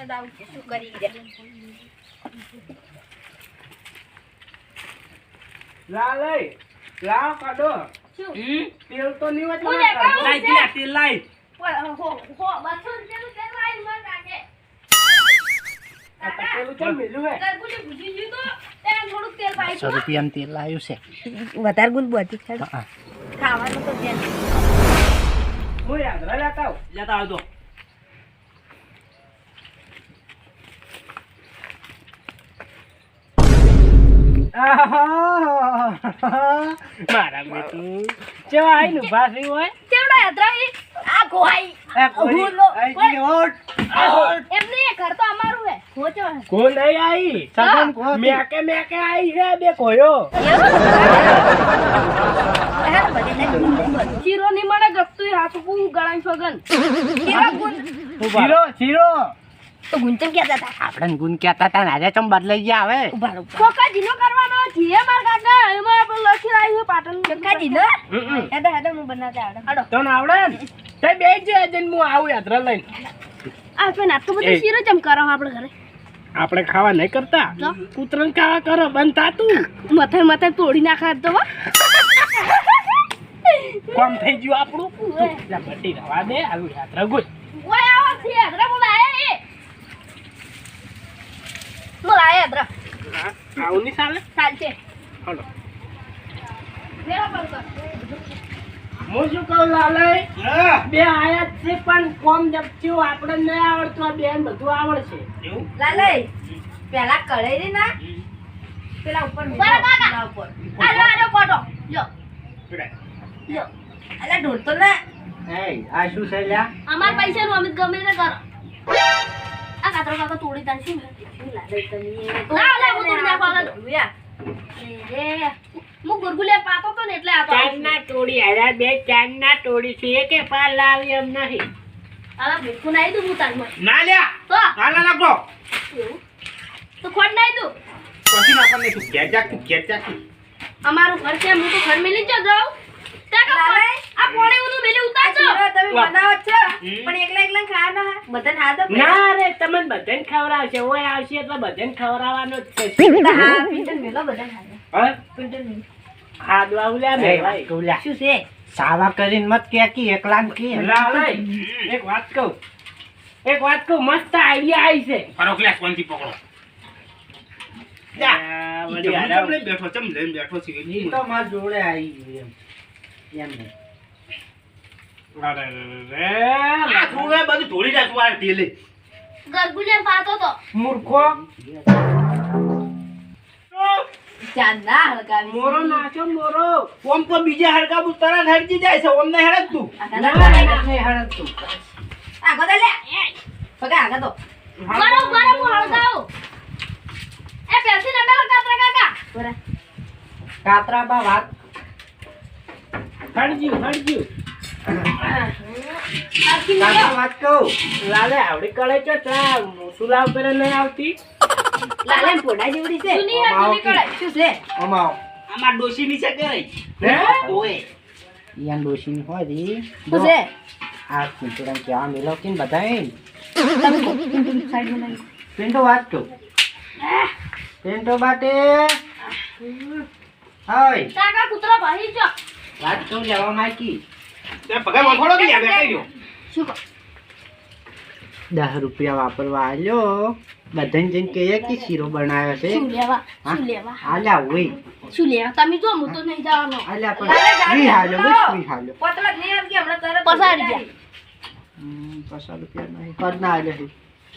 ને દાવ શું કરી રહ્યા? લાલય લાવ કાઢો. શું? તેલ તો નહીં હોય લાઈ છે. તેલ લાઈ તો સો રૂપિયાનું તેલ લાવ્યું છે. વધારે બધી ખાવાનું તો. લેતા આવજો. મારા બેટું કેવા આઈ નું હોય. કેવડા આ ગોહાઈ. મને ગપતું હાથ ગળાઈ સગન. ચીરો શીરો. તો ગુંચન ક્યાં હતા આપણે ગુણ કહેતા હતા ને આજે ચમ બદલાઈ ગયા હવે. ઊભા કોકા જીનો કરવાનો જીએ માર કાકા એમાં આપણે લખી રાખ્યું પાટણ કોકા જીનો. હેડો હેડો હું બનાવતા આવડે. હેડો તને આવડે તે બે જ જઈને હું આવું યાત્રા લઈને. આ પણ આટલું બધું. શીરો ચમ કરો આપણે ઘરે? આપણે ખાવા નહીં કરતા? કૂતરણ ખાવા કરો બંધ થાતું મથે મથે તોડી નાખા તો કોમ થઈ ગયું આપણું? બટી રવા દે આવું યાત્રા ગુજ ઓય આવો છે હેડરા બોલાય એ બે છે પણ કોમ જપચ્યું આપણે નહીં આવડતું આ બેન બધું આવડશે. લાલય પેલા કળેરી ના પેલા ઉપર ઉપર. આજો આજો કોટો લ્યો. લ્યો. અલા ઢોલતો ના. એ આ શું છે લ્યા? અમાર પૈસા નું અમિત ગમે તે કરો. આ કાતરો કાકા તોડી તાર શું ના. લે હું તોડી નાખવા હું ગુરગુલે પાતો તો ને એટલે આતો ચાંદના ટોળી હારા બે ચાંદના ટોળી છે. કે પા લાવી એમ નથી આલા ભીખું નાઈ દઉં હું તારમાં ના લ્યા. તો. હાલા નાખો તો ખોડ નાઈ દઉં. પછી નાખવા તું ઘેર જા તું ઘેર જા અમારું ઘર છે હું તો ઘર મેલી જ જાઉં. સાવા કરીને મત કે એકલા એક વાત કહું. એક વાત કહું મસ્ત આઈડિયા આવી છે. ફરો પકડો? બેઠો ચમ લઈને બેઠો છે. તો માર જોડે આવી ગયું એમ. એમ નહીં. અરે રે આ તું એ બધું ઢોળી જા તું આ તેલે ગરગુલે પાતો તો. મૂર્ખો. ચાંદ ના હળગાવી મોરો નાચો મોરો. ઓમ તો બીજા હડકા બુ તરત હડકી જાય છે. ઓમ ને હેડ તું ના, નથી હળગતું. આગો તો લે. પગા આગો તો હું. હળગાવું. એ પેસી ને કાકા? કાતરા બા વાત. કાતરા મેલો વાત કહું? લાલે આવડી કળે છે ચા સુલાવ કરે નહીં આવતી. લાલે પોડા જેવડી છે. સુની હે શું છે? અમાવ. આમાં ડોશી હે? ડોશીની હોય રી. શું છે? આ કુંચડા કેવા મેલો કે બધાય? તમે કો સાઈડમાં નાખી પિન્ટો વાત કહું. પિન્ટો બાટે. હાય. કાકા કૂતરો ભાઈ જો વાત તો લેવા માંગી તે પગાર વખોડો કે યાર બેઠા શું કહો? દસ રૂપિયા વાપરવા આલ્યો. બધાને જઈને કહીએ કે શીરો બનાવ્યો છે. શું લેવા? શું લેવા? આલ્યા હોય. શું લેવા? તમે જો હું તો નહીં જવાનો. આલ્યા પણ વી હાલ્યો વી હાલ્યો પતલા નહીં આવ કે હમણાં તરત પસારી ગયા. રૂપિયા નહીં. કર ના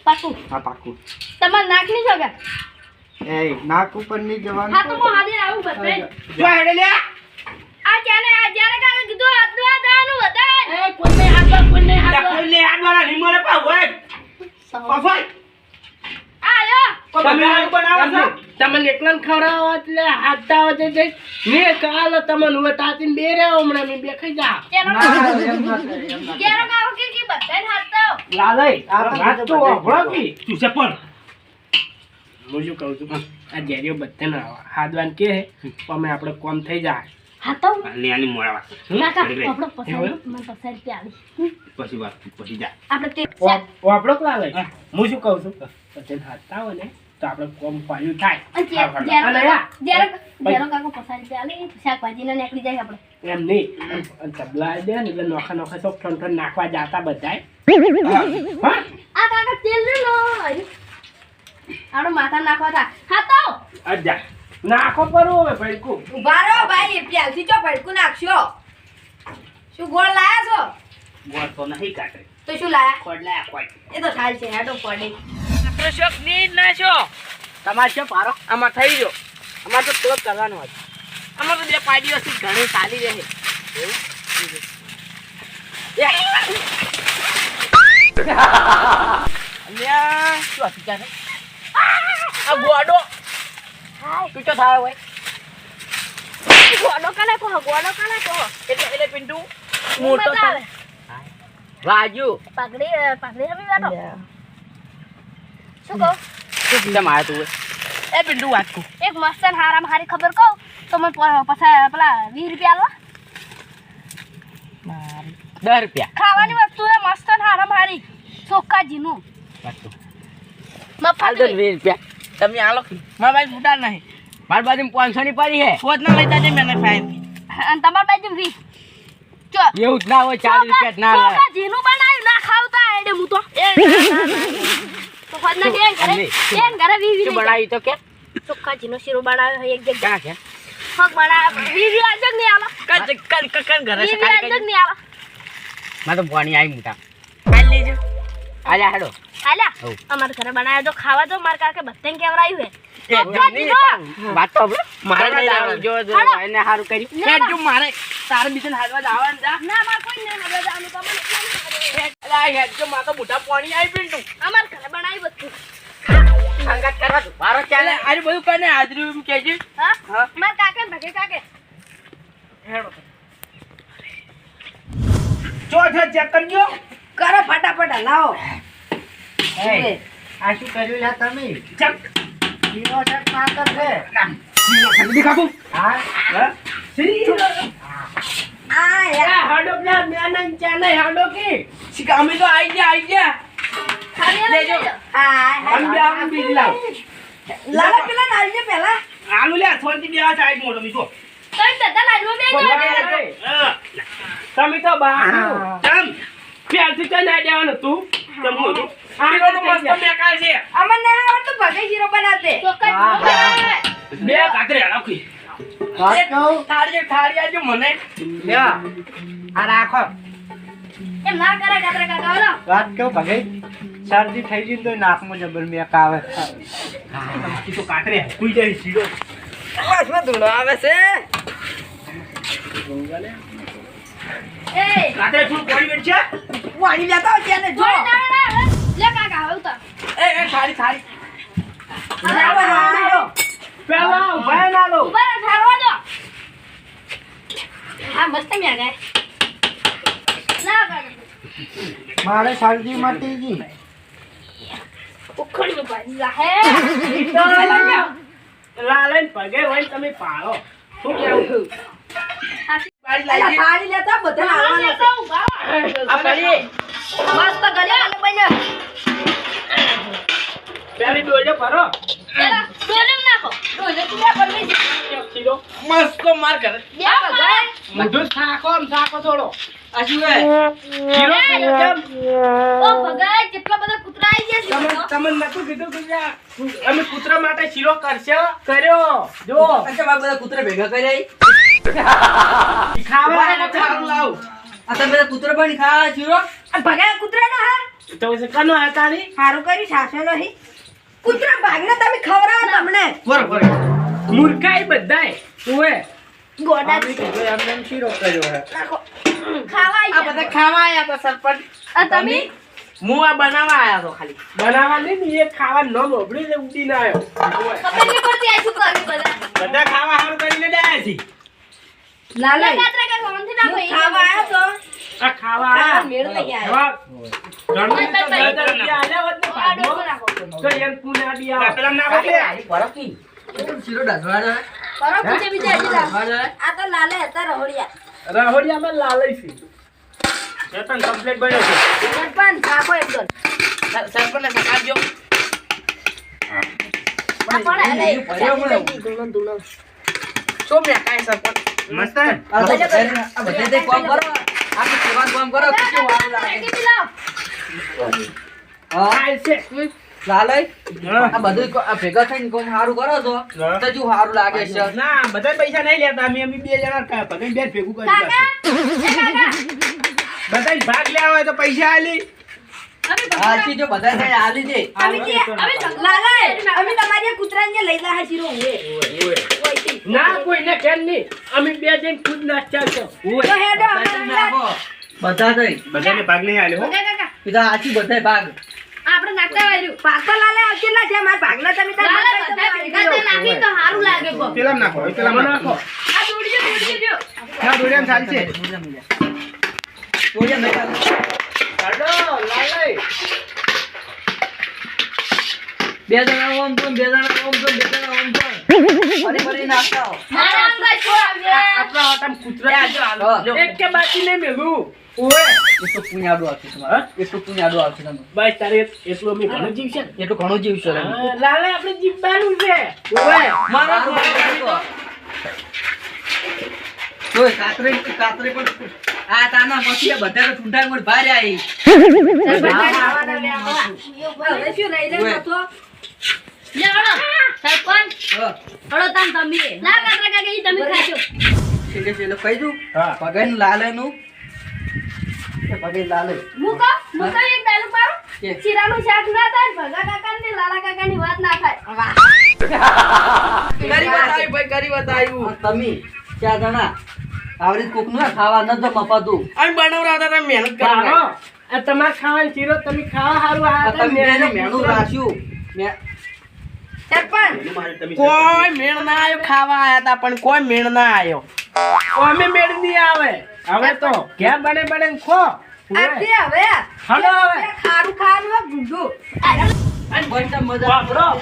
પાકું? હા પાકું. તમારે નાખ નહીં શકે એ નાક ઉપર નહીં જવાનું. હા તો હું હાજર આવું બધાય જો હેડે લે આ ચાલે જ્યારે કાલે કીધું હાથવા જવાનું બધાય એ કોઈને મળે પા હોય. પફાઈ આયો બનાવો તમને ખવડાવો એટલે હોય છે જે કાલ તમને હવે બે રહ્યો હમણાં મેં કેરો કે બધાય હાથતા લાલય આ તો તો બધા કી. તું છે પણ. હું શું કહું છું? આ જેરીઓ બધાને હાદવાન કે અમે આપણે કોમ થઈ જાય. હા તો. મોડા વાત. કાકા આપણો? પસાર મને પસાર રૂપિયા આલી પછી વાત પછી જા. આપણે તે વા- વાપરો કે લાલે હા. શું કહું છું? પછી હાથતા હોય ને તો આપણે કોમ પાયું થાય. જ્યારે. જ્યારે- કાકા પસાર રૂપિયા આલી શાકભાજીને નીકળી જાય આપણે. એમ નહીં. અને તબલા દે ને એટલે નોખા નોખા સૌ ઠણ ઠણ નાખવા જાતા બધાય. હા. આ કાકા તેલ ને લો. આપણે માથા નાખવા તા હા તો. અજા નાખો પરું હવે ભઈકું ઊભા રહો ભાઈ પ્યાલથી ચો ભડકું નાખશો. શું ગોળ લાયા છો? ગોળ તો નહીં કાઢે. તો શું લાયા? ખોડલા કોઈ એ તો થાય છે હેડો પડે. તમારે શું પારો? આમાં થઈ ગયો. અમારે તો થોડોક કરવાનો હતો. અમારે તો બે પાડીઓ થી ઘણી ચાલી રહે. અલ્યા શું હતું ક્યારે આ ગોડો. તું ચો થાય હોય? ગોડો કાલે કહો ગોડો કાલે કહો. એટલે એટલે પિન્ટુ મોટો પાઘડી અ, પાઘડી રમી બેઠો શું કહું? શું કેમ આવ્યો તું એ પિન્ટુ વાત કો એક મસ્ત ને હારામાં હારી ખબર કહો તો મને પછા પેલા વીસ રૂપિયા આલવા. દસ રૂપિયા. ખાવાની વસ્તુ એ મસ્ત ને હારામાં હારી. ચોખ્ખાજીનું જીનું કુ મફત. વીસ રૂપિયા. તમે આલો મારા બાજુ ફૂટા નહીં મારા બાજુ પાંચસો ની પડી હે પોત ના લઈ જાજે મેને ફાઈન અને તમારી બાજુ વીસ એવું જ ના હોય ચાલીસ રૂપિયા ના લે જીનું બનાવ્યું ના ખાવતા એડે હું તો. તો બેન ઘરે અમ્મી, ઘરે બનાવી તો કે? ચોખ્ખાજીનો શીરો બનાવ્યો એક જગ્યા છે? ફગ બનાવ્યો વીસ આજક નહીં આલો. કલ ઘરે નહીં આલો. મા તો પાણી આવી લેજો આજા હેડો. આલા અમાર ઘરે બનાવ્યો તો ખાવા દો માર કાકે બધાને કેવરાયું હે. વાત તો મારે જો જો એને હારું કરી જો મારે તારે બીજાને હાલવા જવાનું જા ના માર કોઈ નહીં નડે જવાનું તો મને અલા, હેડ જો માં તો મોટા પાણી આવી પિન્ટુ અમાર ઘરે બનાવ્યું બધું. સંગત કરવા દો મારો ચાલે આજે બધું કને હાજરી એમ કેજે હા? હા. મારા કાકે ભગે કાકે. હેડો. ચો છે ચેક કરજો. કરો ફટાફટ હલાવો. એ, આ શું કર્યું લા તમે? ચેક શીરો છે. કે માતર છે ખરીદી કાપું હા? હા? આ યાર. હાડો પેલા મેનન ચાલે હાડો કે? અમે તો આઈ ગયા આઈ ગયા. ખાલી લેજો. લેજો આમ બે આમ બીજ લાવ. લાલા પેલા નાલજે પેલા. આલુ લે થોડી બે સાઈડ મોટો મીઠો તમે બધા લાડવા બેસો ભગવાન રે, હા. તમે તો બહાર ચમ પ્યાલથી કઈ ના દેવાનું તું. શીરો તો મસ્ત મેકાય છે. અમને ના આવડતું ભગે શીરો બનાવતે હા, હા. બે કાતરે રાખી થાળી થાળી આજો મને. બે. આ રાખો. એમ ના કરે કાતરા કાકા ઓલો વાત કહું ભગે શરદી થઈ ગઈ તો નાકમાં જબર મેક આવે તો કાતરે સુઈ જાય શીરો. આવે છે. કાતરે થોડું પાણી વેચ છે? વાણી લેતા આવો ત્યાં ને જો. લે કાકા હવે ઉતાર. એ એ થાળી થાળી લાવો, લાવો. પેલા ઊભા ના લો. ઊભા રહો, ઠારવા દો. હા મસ્ત મ્યા ગાય. ના કાકા. મારે શરદી મટી ગઈ. લાલન પગે હોય તમે પાડો. શું કેવું? થાળી લેતા આવો, બધાને હાલવાના છે. આ પડી મસ્ત ગળ્યા અને બન્યા. પેલી ડોલે ભરો. પેલા નાખો. ડોલે તું લે પરમી મસ્ત માર કરે બે ભગાય બધું શાકો આમ શાકો થોડો. આ શું હે શીરો શીરો કેમ ઓ ભગાય કેટલા બધા કૂતરા આવી ગયા તમે છે તમને નતું કીધું કે અમે કૂતરા માટે શીરો કરશે? કર્યો. જો. અચ્છા બધા કૂતરા ભેગા કર્યા ખાવા સારું લાવ આ તમે બધા કૂતરા પણ ખાવા છીરો આ ભગાયા કૂતરાનો હા તો કનો સારું કરી સાસો નહીં. કૂતરા ભાગને તમે ખવડાવો તમને. બરોબર મૂર્ખાઈ બધાય. ઓએ ગોડા એમને શીરો કર્યો હે. ખાવા આ બધા ખાવા આયા તો સરપંચ. આ તમે? હું આ બનાવવા આયા તો ખાલી. બનાવવા નહીં એ ખાવા ન મોબડી ને ઉડીને આવ્યો તમે નહીં આ શું કર્યું બધા? બધા ખાવા હારું કરીને ડાયા છે લાલે કાતરા ખાવા તો. આ ખાવા આયા. તો આલ્યા તો એમ પુના. પેલા શીરો બીજે આ તો લાલે હતા રહોડિયા. રહોડિયામાં લાલય છે. ચેતન કમ્પ્લીટ બન્યો છે. સરપંચ કાકો એકદમ સર- સરપંચને સકાવજો. આ પણ અરે, ભર્યો મળે. ધૂણો, ધૂણો. મેં કાંઈ? મસ્ત આ તો તે કામ કરો. કરો તો સારું લાગે. હા, છે. લાલય, આ બધું આ ભેગા થઈને કામ સારું કરો છો? તો જો સારું લાગે છે. ના બધા પૈસા નહીં લેતા. અમે અમે બે જણા બે ભેગું કરી બધા ભાગ લેવા હોય તો પૈસા આલી. હાલથી જો બધા થાય હાલી દે અમે જે અમે લાલા અમે તમારી કૂતરાને લઈ લાયા છીએ રોંગે ના કોઈને કેમ નહીં. અમે બે જણ ખુદ છો. તો હેડો. બધા થઈ બધાને ભાગ નહીં આલ્યો બધા ભાગ. આપણે નાખતા વાર્યું પાક તો લાલે કેટલા છે? મારા ભાગના તમે તાર બધા ભેગા થઈને નાખી તો સારું લાગે કોક. પેલામાં નાખો હવે નાખો. આ દોડજો દોડજો ના દોડ્યામાં ચાલશે. કાઢો લાલય બે જણા ઓમ તો બે જણા ઓમ તો બે જણા ઓમ તો. ફરી ફરી નાખતા હો. મારા અંદર છો આવ્યા. આપણા હાથમાં કૂતરા છે. હા. એક કે બાકી નહીં મેલું ઓએ એટલું પુણ્યાડું આવશે તમારે. એટલું પુણ્યાડું આવશે તમે બસ તારે એટલું અમે ઘણું જીવશે. એટલું ઘણું જીવશો લાલે આપણે જીવવાનું છે. મારો જોઈ કાતરે કાતરે પણ આ તાના પછી બધા તો ઠુંઠા મોડ બહાર આવી. હવે શું રહી. રહ્યો તો? તમે. ચાર જણા. આવરી કોક ખાવા ન તો મફતું અમે બનાવરાતા તમે મહેનત કરો આ તમારે ખાવાની ચીરો તમે ખાવા સારું આ તમે બેને મેણું રાખ્યું. મે- કોઈ મેળ ના આવ્યો ખાવા આયા તા પણ કોઈ મેળ ના આવ્યો અમે મેળ નહીં આવે. હવે તો ઘેર બને બને ખો. હવે હવે. ખારું ખાવાનું હોય મજા વાપરો.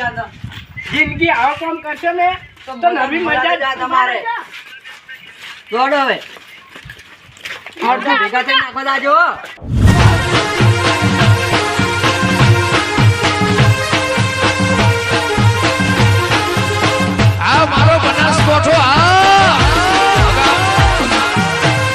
જિંદગી આવો કામ કરશો ને તો નવી મજા જ તમારે. દોડ હવે. ભેગા થઈ નાખવા દાજો. આ મારો બનાસકોઠો આ